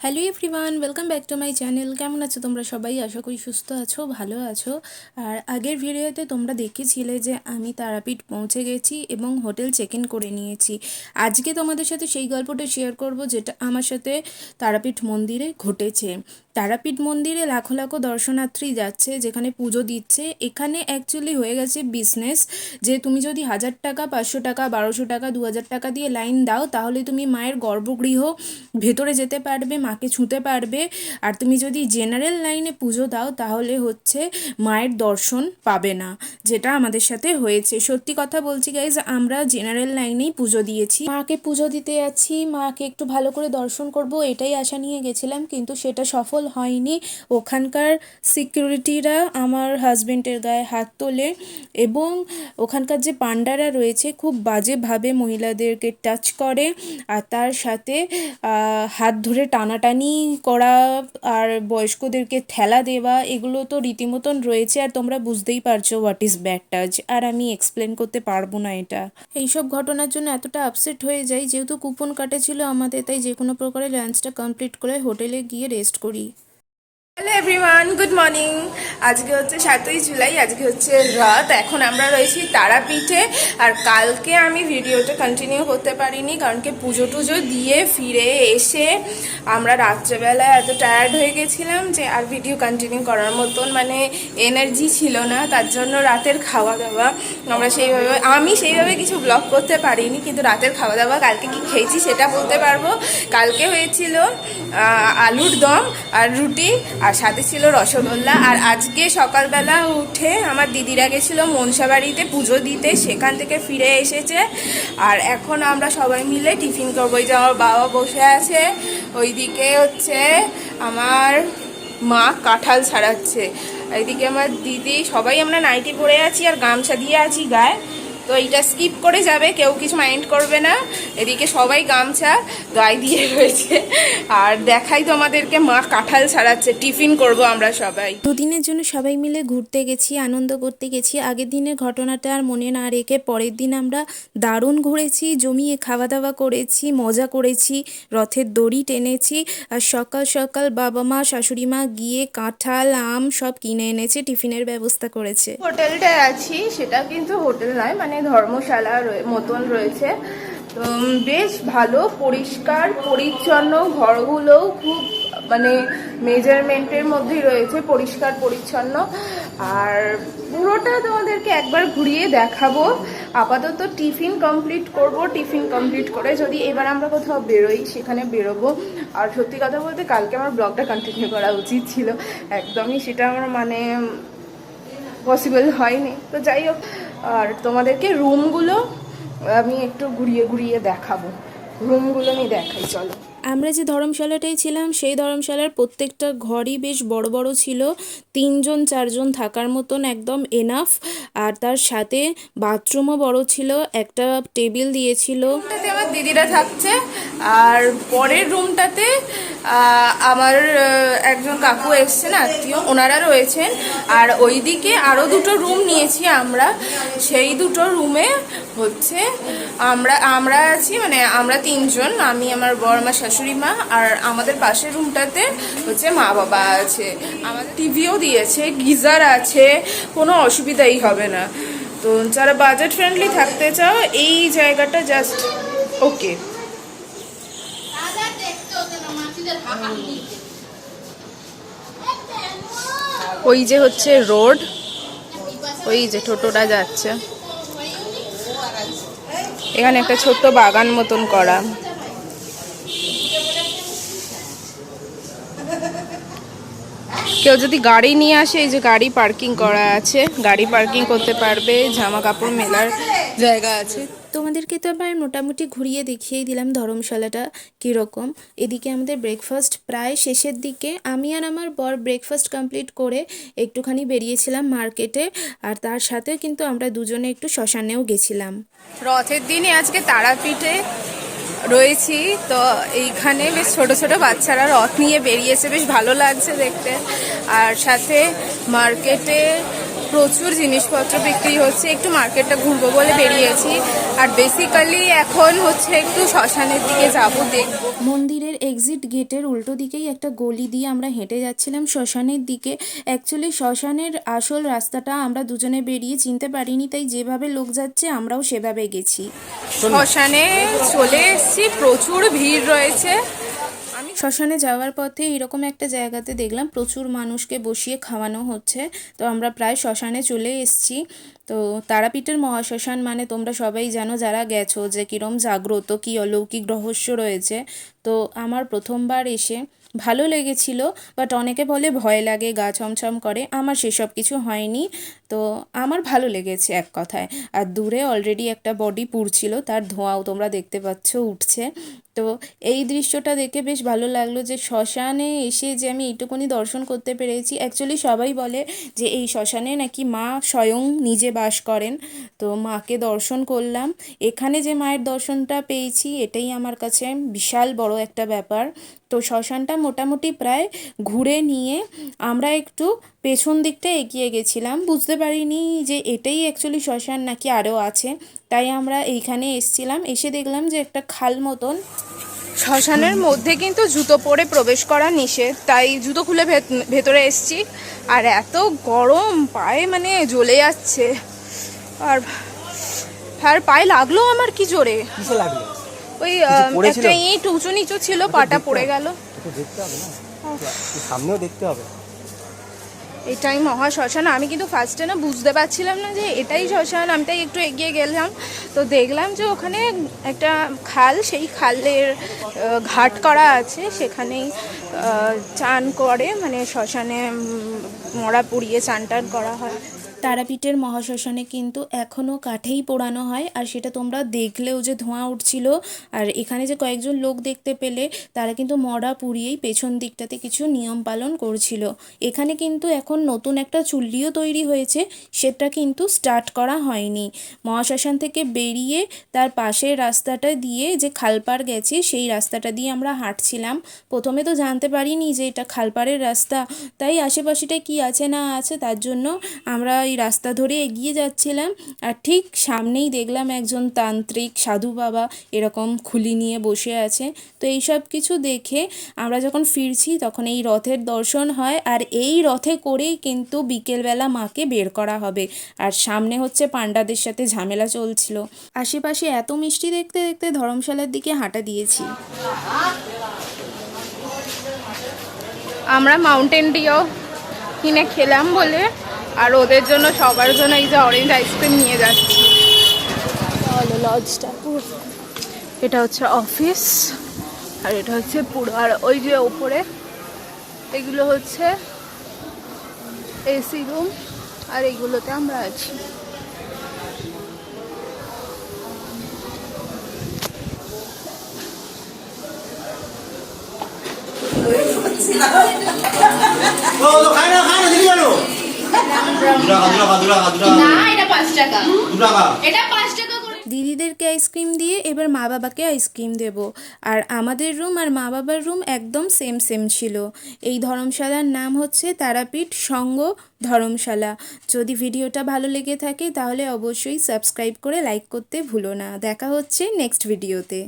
Hello everyone welcome back to my channel কেমন আছো তোমরা সবাই? আশা করি সুস্থ আছো, ভালো আছো। আর আগের ভিডিওতে তোমরা দেখেছিলে যে আমি তারাপীঠ পৌঁছে গেছি এবং হোটেল চেক ইন করে নিয়েছি। আজকে তোমাদের সাথে সেই গল্পটা শেয়ার করব যেটা আমার সাথে তারাপীঠ মন্দিরে ঘটেছে। তারাপীঠ মন্দিরে লাখো লাখো দর্শনার্থী যাচ্ছে, যেখানে পুজো দিচ্ছে। এখানে অ্যাকচুয়ালি হয়ে গেছে বিজনেস যে তুমি যদি হাজার টাকা, পাঁচশো টাকা, বারোশো টাকা, দু হাজার টাকা দিয়ে লাইন দাও, তাহলে তুমি মায়ের গর্ভগৃহ ভেতরে যেতে পারবে, মাকে ছুঁতে পারবে। আর তুমি যদি জেনারেল লাইনে পুজো দাও, তাহলে হচ্ছে মায়ের দর্শন পাবে না, যেটা আমাদের সাথে হয়েছে। সত্যি কথা বলছি গাইজ আমরা জেনারেল লাইনেই পুজো দিয়েছি। মাকে পুজো দিতে যাচ্ছি, মাকে একটু ভালো করে দর্শন করব, এটাই আশা নিয়ে গেছিলাম, কিন্তু সেটা সফল হয়নি। ওখানকার সিকিউরিটিরা আমার হাজবেন্ডের গায়ে হাত তোলে এবং ওখানকার যে পান্ডারা রয়েছে খুব বাজেভাবে মহিলাদেরকে টাচ করে আর তার সাথে হাত ধরে টানাটানি করা আর বয়স্কদেরকে ঠেলা দেওয়া, এগুলো তো রীতিমতন রয়েছে আর তোমরা বুঝতেই পারছ হোয়াট ইজ ব্যাড টাচ আর আমি এক্সপ্লেন করতে পারব না এটা। এইসব ঘটনার জন্য এতটা আপসেট হয়ে যাই, যেহেতু কুপন কাটেছিল আমাদের, তাই যে কোনো প্রকারে লাঞ্চটা কমপ্লিট করে হোটেলে গিয়ে রেস্ট করি। হ্যালো এভরিওয়ান গুড মর্নিং আজকে হচ্ছে সাতই জুলাই, আজকে হচ্ছে রাত। এখন আমরা রয়েছি তারাপীঠে, আর কালকে আমি ভিডিওটা কন্টিনিউ করতে পারিনি, কারণ কি পুজো টুজো দিয়ে ফিরে এসে আমরা রাত্রেবেলায় এত টায়ার্ড হয়ে গেছিলাম যে আর ভিডিও কন্টিনিউ করার মতন মানে এনার্জি ছিল না। তার জন্য রাতের খাওয়া দাওয়া আমরা সেইভাবে, আমি সেইভাবে কিছু ব্লগ করতে পারিনি, কিন্তু রাতের খাওয়া দাওয়া কালকে কি খেয়েছি সেটা বলতে পারব। কালকে হয়েছিল আলুর দম আর রুটি আর সাথে ছিল রসগোল্লা। আর আজকে সকালবেলা উঠে আমার দিদিরা গেছিল মনসা বাড়িতে পুজো দিতে, সেখান থেকে ফিরে এসেছে। আর এখন আমরা সবাই মিলে টিফিন করব। যে আমার বাবা বসে আছে, ওইদিকে হচ্ছে আমার মা কাঁঠাল ছাড়াচ্ছে। এইদিকে আমার দিদি, সবাই আমরা নাইটি পরে আছি আর গামছা দিয়ে আছি গায়ে। তো এইটা স্কিপ করে যাবে কেউ কিছু মাইন্ড করবে না। এদিকে সবাই গামছা গায়ে দিয়ে রয়েছে। আর দেখাই তোমাদেরকে মা কাঁঠাল ছাড়াচ্ছে টিফিন করব আমরা সবাই। দুদিনের জন্য সবাই মিলে ঘুরতে গেছি আনন্দ করতে গেছি। আগের দিনের ঘটনাটা আর মনে না রেখে পরের দিন আমরা দারুণ ঘুরেছি জমিয়ে খাওয়া দাওয়া করেছি মজা করেছি রথের দড়ি টেনেছি আর সকাল সকাল বাবা মা শাশুড়ি মা গিয়ে কাঁঠাল আম সব কিনে এনেছে টিফিনের ব্যবস্থা করেছে। হোটেলটায় আছি সেটা কিন্তু হোটেল নয় মানে ধর্মশালা মতন রয়েছে। তো বেশ ভালো, পরিষ্কার, পরিচ্ছন্ন ঘরগুলোও খুব মানে মেজারমেন্টের মধ্যেই রয়েছে, পরিষ্কার, পরিচ্ছন্ন। আর পুরোটা তোমাদেরকে একবার ঘুরিয়ে দেখাবো। আপাতত টিফিন কমপ্লিট করব, টিফিন কমপ্লিট করে যদি এবার আমরা কোথাও বেরোই, সেখানে বেরোবো। আর সত্যি কথা বলতে, কালকে আমার ব্লগটা কন্টিনিউ করা উচিত ছিল। একদমই সেটা আমার মানে পসিবল হয়নি। তো যাই হোক আর তোমাদেরকে রুমগুলো আমি একটু ঘুরিয়ে ঘুরিয়ে দেখাবো। রুমগুলো আমি দেখাই চলো। আমরা যে ধর্মশালাটায় ছিলাম, সেই ধর্মশালার প্রত্যেকটা ঘরই বেশ বড় বড় ছিল। তিনজন, চারজন থাকার মতন একদম এনাফ আর তার সাথে বাথরুমও বড় ছিল, একটা টেবিল দিয়েছিল। আমার দিদিরা থাকছে, আর পরের রুমটাতে আমার একজন কাকু এসছেন, আত্মীয়, ওনারা রয়েছেন। আর ওইদিকে আরও দুটো রুম নিয়েছি আমরা। সেই দুটো রুমে হচ্ছে, আমরা আমরা আছি মানে আমরা তিনজন, আমি, আমার বর, আমার শাশুড়ি মা আর আমাদের পাশের রুমটাতে হচ্ছে মা বাবা আছে। আমাদের টিভিও দিয়েছে, গিজার আছে, কোনো অসুবিধাই হবে না। তো যারা বাজেট ফ্রেন্ডলি থাকতে চাও, এই জায়গাটা জাস্ট ওকে ওই যে হচ্ছে রোড, ওই যে টোটোটা যাচ্ছে। এখানে একটা ছোট্ট বাগান মতন করা। কেউ যদি গাড়ি নিয়ে আসে এই যে গাড়ি পার্কিং করা আছে গাড়ি পার্কিং করতে পারবে জামা কাপড় মেলার জায়গা আছে। তোমাদেরকে তো আবার মোটামুটি ঘুরিয়ে দেখিয়েই দিলাম ধর্মশালাটা কীরকম। এদিকে আমাদের ব্রেকফাস্ট প্রায় শেষের দিকে। আমি আর আমার বর ব্রেকফাস্ট কমপ্লিট করে একটুখানি বেরিয়েছিলাম মার্কেটে আর তার সাথে কিন্তু আমরা দুজনে একটু শ্মশানেও গেছিলাম। রথের দিনে আজকে তারাপীঠে রয়েছি। তো এইখানে বেশ ছোট ছোট বাচ্চারা রথ নিয়ে বেরিয়েছে। বেশ ভালো লাগছে দেখতে। আর সাথে মার্কেটে প্রচুর জিনিসপত্র বিক্রি হচ্ছে একটু মার্কেটটা ঘুরবো বলে বেরিয়েছি। আর বেসিক্যালি এখন হচ্ছে একটু শ্মশানের দিকে যাব দেখব। মন্দিরের এক্সিট গেটের উল্টো দিকেই একটা গলি দিয়ে আমরা হেঁটে যাচ্ছিলাম শ্মশানের দিকে। অ্যাকচুয়ালি শ্মশানের আসল রাস্তাটা আমরা দুজনে বেরিয়ে চিনতে পারিনি তাই যেভাবে লোক যাচ্ছে আমরাও সেভাবে গেছি। শ্মশানে চলে এসেছি প্রচুর ভিড় রয়েছে। শ্মশানে যাওয়ার পথে এরকম একটা জায়গাতে দেখলাম প্রচুর মানুষকে বসিয়ে খাওয়ানো হচ্ছে। তো আমরা প্রায় শ্মশানে চলে এসেছি। তো তারাপীঠের মহাশ্মশান মানে তোমরা সবাই জানো যারা গেছো যে কীরম জাগ্রত, কী অলৌকিক রহস্য রয়েছে। তো আমার প্রথমবার এসে ভালো লেগেছিল বাট অনেকে বলে ভয় লাগে, গা ছমছম করে। আমার সেসব কিছু হয়নি। তো আমার ভালো লেগেছে এক কথায়। আর দূরে অলরেডি একটা বডি পুড়ছিল, তার ধোঁয়াও তোমরা দেখতে পাচ্ছ উঠছে। তো এই দৃশ্যটা দেখে বেশ ভালো লাগল যে শ্মশানে এসে যে আমি এইটুকুনি দর্শন করতে পেরেছি। অ্যাকচুয়ালি সবাই বলে যে এই শ্মশানে নাকি মা স্বয়ং নিজে বাস করেন। তো মাকে দর্শন করলাম। এখানে যে মায়ের দর্শনটা পেয়েছি, এটাই আমার কাছে বিশাল বড় একটা ব্যাপার। তো শ্মশানটা মোটামুটি প্রায় ঘুরে নিয়ে আমরা একটু পেছন দিকটা এগিয়ে গেছিলাম। বুঝতে পারিনি যে এটাই অ্যাকচুয়ালি শ্মশান নাকি আরও আছে। তাই আমরা এইখানে এসছিলাম এসে দেখলাম যে একটা খাল মতন। শ্মশানের মধ্যে কিন্তু জুতো পরে প্রবেশ করা নিষেধ তাই জুতো খুলে ভেত- ভেতরে এসছি। আর এত গরম পায়ে মানে জ্বলে যাচ্ছে। আর আর পায়ে লাগল আমার কি জোরে? লাগল? ওই একটা ইট উঁচু নিচু ছিল পাটা পড়ে গেল। দেখতে হবে সামনেও দেখতে হবে। এটাই মহা শ্মশান। আমি কিন্তু ফার্স্টে না বুঝতে পারছিলাম না যে এটাই শ্মশান, আমি তাই একটু এগিয়ে গেলাম। তো দেখলাম যে ওখানে একটা খাল, সেই খালের ঘাট করা আছে। সেখানেই চান করে মানে শ্মশানে মরা পুড়িয়ে চান টান করা হয়। তারাপীঠের মহাশ্মশানে কিন্তু এখনও কাঠেই পোড়ানো হয়, আর সেটা তোমরা দেখলেও যে ধোঁয়া উঠছিল, আর এখানে যে কয়েকজন লোক দেখতে পেলে, তারা কিন্তু মরা পুড়িয়েই পেছন দিকটাতে কিছু নিয়ম পালন করছিল। এখানে কিন্তু এখন নতুন একটা চুল্লিও তৈরি হয়েছে, সেটা কিন্তু স্টার্ট করা হয়নি। মহাশ্মশান থেকে বেরিয়ে তার পাশের রাস্তাটা দিয়ে যে খালপাড় গেছে, সেই রাস্তাটা দিয়ে আমরা হাঁটছিলাম। প্রথমে তো জানতে পারিনি যে এটা খালপাড়ের রাস্তা, তাই আশেপাশেটা কি আছে না আছে তার জন্য আমরা এই রাস্তা ধরে এগিয়ে যাচ্ছিলাম আর ঠিক সামনেই দেখলাম একজন তান্ত্রিক, সাধু বাবা এরকম খুলি নিয়ে বসে আছে। তো এই সব কিছু দেখে আমরা যখন ফিরছি তখন এই রথের দর্শন হয় আর এই রথে করেই কিন্তু বিকেলবেলা মাকে বের করা হবে। আর সামনে হচ্ছে পাণ্ডাদের সাথে ঝামেলা চলছিল। আশেপাশে এত মিষ্টি দেখতে দেখতে ধর্মশালার দিকে হাঁটা দিয়েছি। আমরা মাউন্টেন ডিও কিনে খেলাম বলে আর ওদের জন্য সবার জন্য এই যে অরেঞ্জ আইসক্রিম নিয়ে যাচ্ছি। হলো লজটা পুরো। এটা হচ্ছে অফিস আর এটা হচ্ছে পুরো আর ওই যে ওপরে এগুলো হচ্ছে এসি রুম আর এইগুলোতে আমরা আছি। খায় না খায় না দিদিদেরকে আইসক্রিম দিয়ে এবার মা বাবাকে আইসক্রিম দেব। আর আমাদের রুম আর মা বাবার রুম একদম সেম সেম ছিল। এই ধর্মশালার নাম হচ্ছে তারাপীঠ সঙ্গ ধর্মশালা। যদি ভিডিওটা ভালো লেগে থাকে তাহলে অবশ্যই সাবস্ক্রাইব করে লাইক করতে ভুলো না। দেখা হচ্ছে নেক্সট ভিডিওতে।